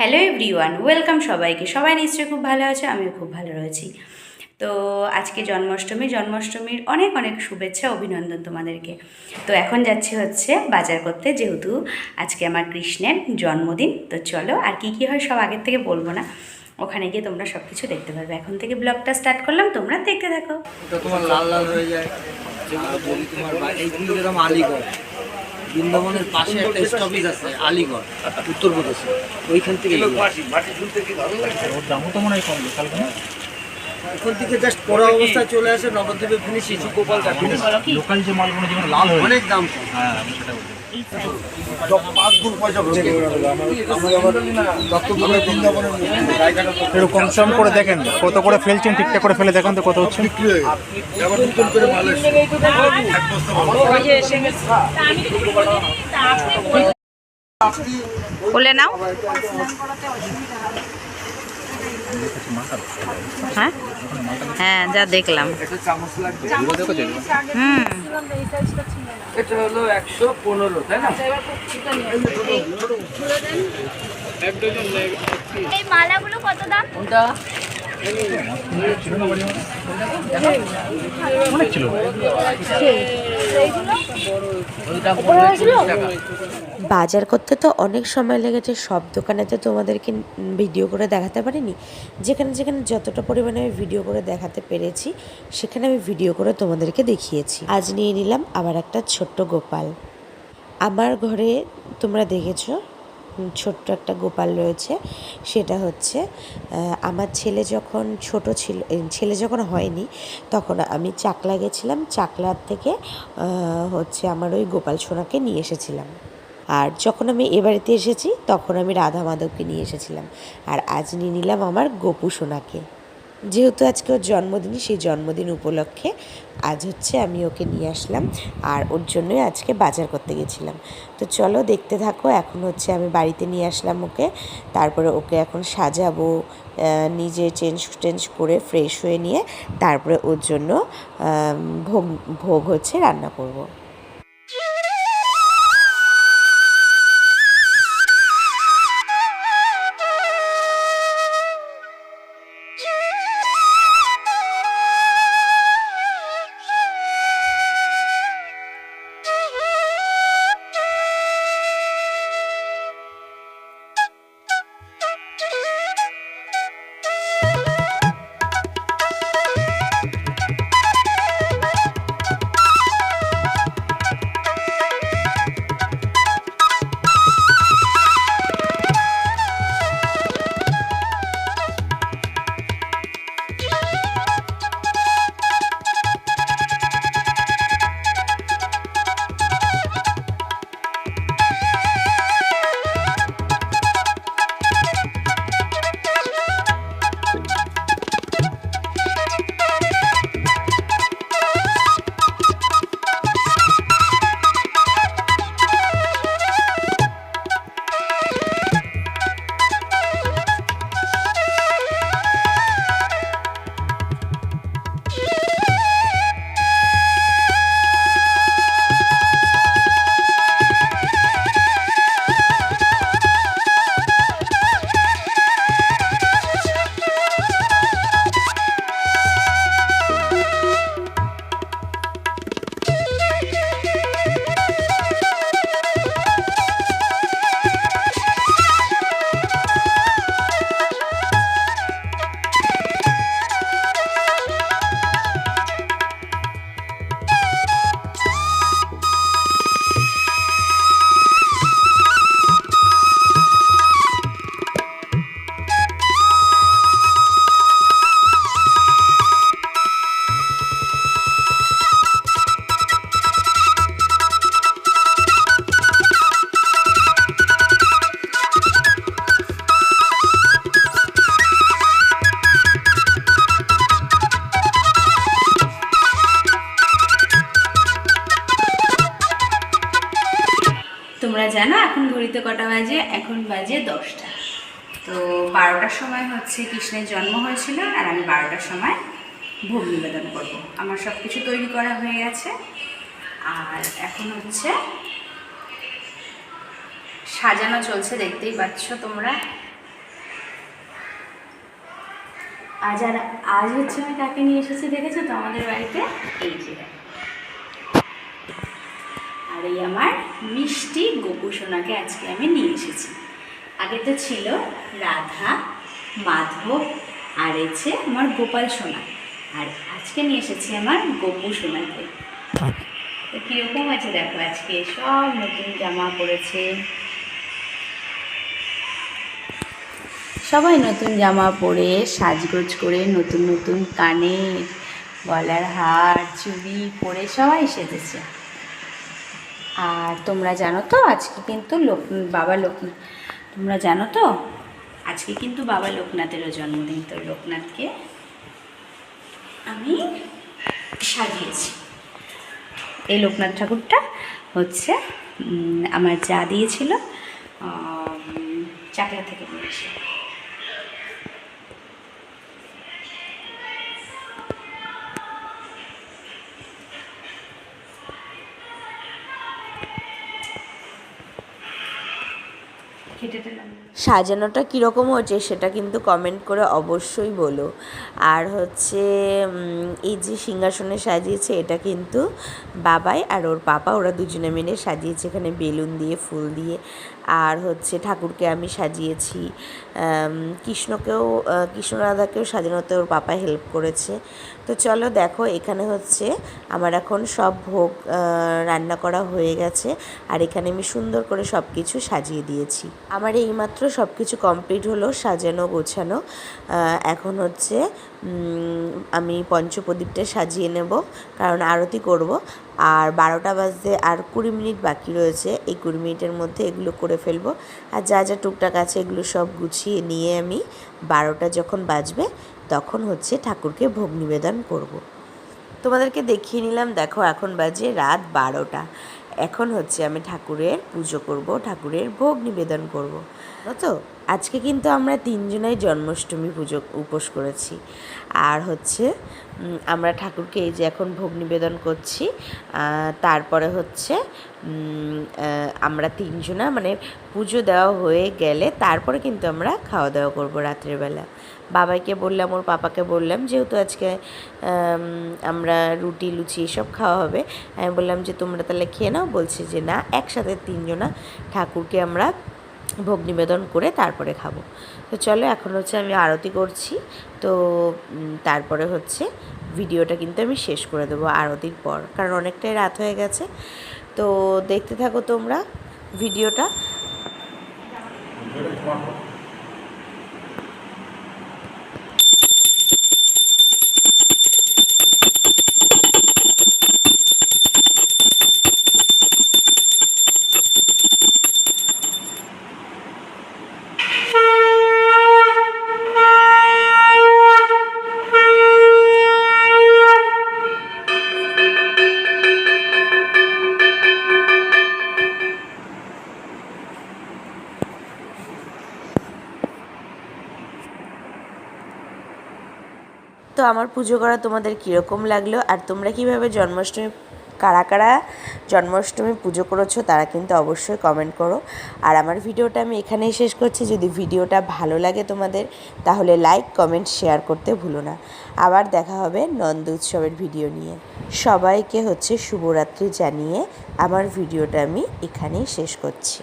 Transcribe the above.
Hello everyone welcome সবাইকে। সবাই নিশ্চয়ই খুব ভালো আছে, আমিও খুব ভালো রয়েছি। তো আজকে জন্মাষ্টমী, জন্মাষ্টমীর অনেক অনেক শুভেচ্ছা, অভিনন্দন তোমাদেরকে। তো এখন যাচ্ছি হচ্ছে বাজার করতে, যেহেতু আজকে আমার কৃষ্ণের জন্মদিন। তো চলো, আর কি কি হয় সব আগের থেকে বলব না। ওখানে গিয়ে তোমরা সব কিছু দেখতে পারবে। এখন থেকে ব্লগটা স্টার্ট করলাম, তোমরা দেখতে থাকো। তোমার লাল লাল হয়ে যায়। বৃন্দাবনের পাশে একটা স্টপেজ আছে আলিগড় উত্তরপ্রদেশে। ওইখান থেকে দামও তো মনে হয় কম ওখান থেকে জাস্ট পড়া অবস্থায় চলে আসে নবদ্বীপে ফিনিশিং গোপাল লোকাল যে মালগুলো যেমন লাল হয়ে অনেক দাম কম। হ্যাঁ সেটা একটু কম সম করে দেখেন কত করে ফেলছেন ঠিকঠাক করে ফেলে দেখেন তো কত হচ্ছে। বলে নাও। হ্যাঁ? হ্যাঁ যা দেখলাম। হুম। এটা হলো একশো পনেরো তাই না? এই মালাগুলো কত দাম? অনেক ছিল। বাজার করতে তো অনেক সময় লেগেছে, সব দোকানে তো তোমাদেরকে ভিডিও করে দেখাতে পারিনি। যেখানে যেখানে যতটা পরিমাণে আমি ভিডিও করে দেখাতে পেরেছি, সেখানে আমি ভিডিও করে তোমাদেরকে দেখিয়েছি। আজ নিয়ে নিলাম আবার একটা ছোট্ট গোপাল। আমার ঘরে তোমরা দেখেছ ছোট্ট একটা গোপাল রয়েছে। সেটা হচ্ছে আমার ছেলে যখন ছোট ছিল ছেলে যখন হয়নি, তখন আমি চাকলা গেছিলাম। চাকলার থেকে হচ্ছে আমার ওই গোপাল সোনাকে নিয়ে এসেছিলাম। আর যখন আমি এ বাড়িতে এসেছি, তখন আমি রাধা মাধবকে নিয়ে এসেছিলাম। আর আজ নিয়ে নিলাম আমার গোপু সোনাকে। যেহেতু আজকে ওর জন্মদিন সেই জন্মদিন উপলক্ষে আজ হচ্ছে আমি ওকে নিয়ে আসলাম আর ওর জন্যই আজকে বাজার করতে গেছিলাম তো চলো দেখতে থাকো, এখন হচ্ছে আমি বাড়িতে নিয়ে আসলাম ওকে তারপরে ওকে এখন সাজাবো নিজে চেঞ্জ টেঞ্জ করে ফ্রেশ হয়ে নিয়ে তারপরে ওর জন্য ভোগ ভোগ হচ্ছে রান্না করব। দিতে কটা বাজে? এখন বাজে দশটা। তো বারোটার সময় হচ্ছে কৃষ্ণের জন্ম হয়েছিল আর আমি বারোটার সময় ভোগ নিবেদন করব। আমার সব কিছু তৈরি করা হয়ে গেছে। আর এখন হচ্ছে সাজানো চলছে, দেখতেই পাচ্ছ তোমরা। আজ আর আজ হচ্ছে আমি কাকে নিয়ে এসেছি দেখেছ? তো আমাদের বাড়িতে? এই যে। এই আমার মিষ্টি গোপু সোনাকে আজকে আমি নিয়ে এসেছি। আগে তো ছিল রাধা, মাধব, আর এছে আমার গোপাল সোনা। আর আজকে নিয়ে এসেছি আমার গোপু সোনাকে তো কীরকম আছে দেখো, আজকে সব নতুন জামা পরেছে সবাই নতুন জামা পরে, সাজগোজ করে, নতুন নতুন কানে, গলার হার, চুড়ি পরে সবাই সেজেছে। আর তোমরা জানো তো, আজকে কিন্তু লোক, বাবা লোক তোমরা জানো তো? আজকে কিন্তু বাবা লোকনাথেরও জন্মদিন, তো লোকনাথকে আমি সাজিয়েছি। এই লোকনাথ ঠাকুরটা হচ্ছে আমার যা দিয়েছিল চাকরা থেকে নিয়ে সাজানোটা কীরকম হয়েছে সেটা কিন্তু কমেন্ট করে অবশ্যই বলো। আর হচ্ছে এই যে সিংহাসনে সাজিয়েছে এটা কিন্তু বাবাই আর ওর পাপা ওরা দুজনে মিলে সাজিয়েছে এখানে বেলুন দিয়ে ফুল দিয়ে। আর হচ্ছে ঠাকুরকে আমি সাজিয়েছি। কৃষ্ণকেও আহ, কৃষ্ণ রাধাকেও সাজানোতে ওর পাপা হেল্প করেছে। তো চলো দেখো এখানে হচ্ছে আমার এখন সব ভোগ রান্না করা হয়ে গেছে। আর এখানে আমি সুন্দর করে সব কিছু সাজিয়ে দিয়েছি। আমার এইমাত্র সব কিছু কমপ্লিট হলো, সাজানো, গোছানো। এখন হচ্ছে আমি পঞ্চপ্রদীপটা সাজিয়ে নেব, কারণ আরতি করব। আর বারোটা বাজতে আর কুড়ি মিনিট বাকি রয়েছে, এই কুড়ি মিনিটের মধ্যে এগুলো করে ফেলব। আর যা যা টুকটাক আছে এগুলো সব গুছিয়ে নিয়ে আমি বারোটা যখন বাজবে, তখন হচ্ছে ঠাকুরকে ভোগ নিবেদন করব। তোমাদেরকে দেখিয়ে নিলাম, দেখো এখন বাজে রাত বারোটা। এখন হচ্ছে আমি ঠাকুরের পুজো করব, ঠাকুরের ভোগ নিবেদন করব। তো? আজকে কিন্তু আমরা তিনজনাই জন্মাষ্টমী পুজো উপোস করেছি। আর হচ্ছে আমরা ঠাকুরকে এই যে এখন ভোগ নিবেদন করছি তারপরে হচ্ছে আমরা তিনজনা মানে পুজো দেওয়া হয়ে গেলে তারপরে কিন্তু আমরা খাওয়া দাওয়া করব রাত্রেবেলা বাবাইকে বললাম, ওর পাপাকে বললাম, যেহেতু আজকে আমরা রুটি, লুচি এসব খাওয়া হবে, আমি বললাম যে, তোমরা তাহলে খেয়ে নাও? বলছে যে, না, একসাথে তিনজনা ঠাকুরকে আমরা ভোগ নিবেদন করে তারপরে খাব। তো চলো, এখন হচ্ছে আমি আরতি করছি। তো তারপরে হচ্ছে ভিডিওটা কিন্তু আমি শেষ করে দেবো আরতির পর, কারণ অনেকটাই রাত হয়ে গেছে। তো দেখতে থাকো তোমরা ভিডিওটা। আমার পুজো করা তোমাদের কীরকম লাগল? আর তোমরা কীভাবে জন্মাষ্টমী, কারা কারা জন্মাষ্টমী পুজো করেছ তারা কিন্তু অবশ্যই কমেন্ট করো। আর আমার ভিডিওটা আমি এখানেই শেষ করছি। যদি ভিডিওটা ভালো লাগে তোমাদের, তাহলে লাইক কমেন্ট শেয়ার করতে ভুলো না। আবার দেখা হবে নন্দ উৎসবের ভিডিও নিয়ে। সবাইকে হচ্ছে শুভরাত্রি জানিয়ে আমার ভিডিওটা আমি এখানেই শেষ করছি।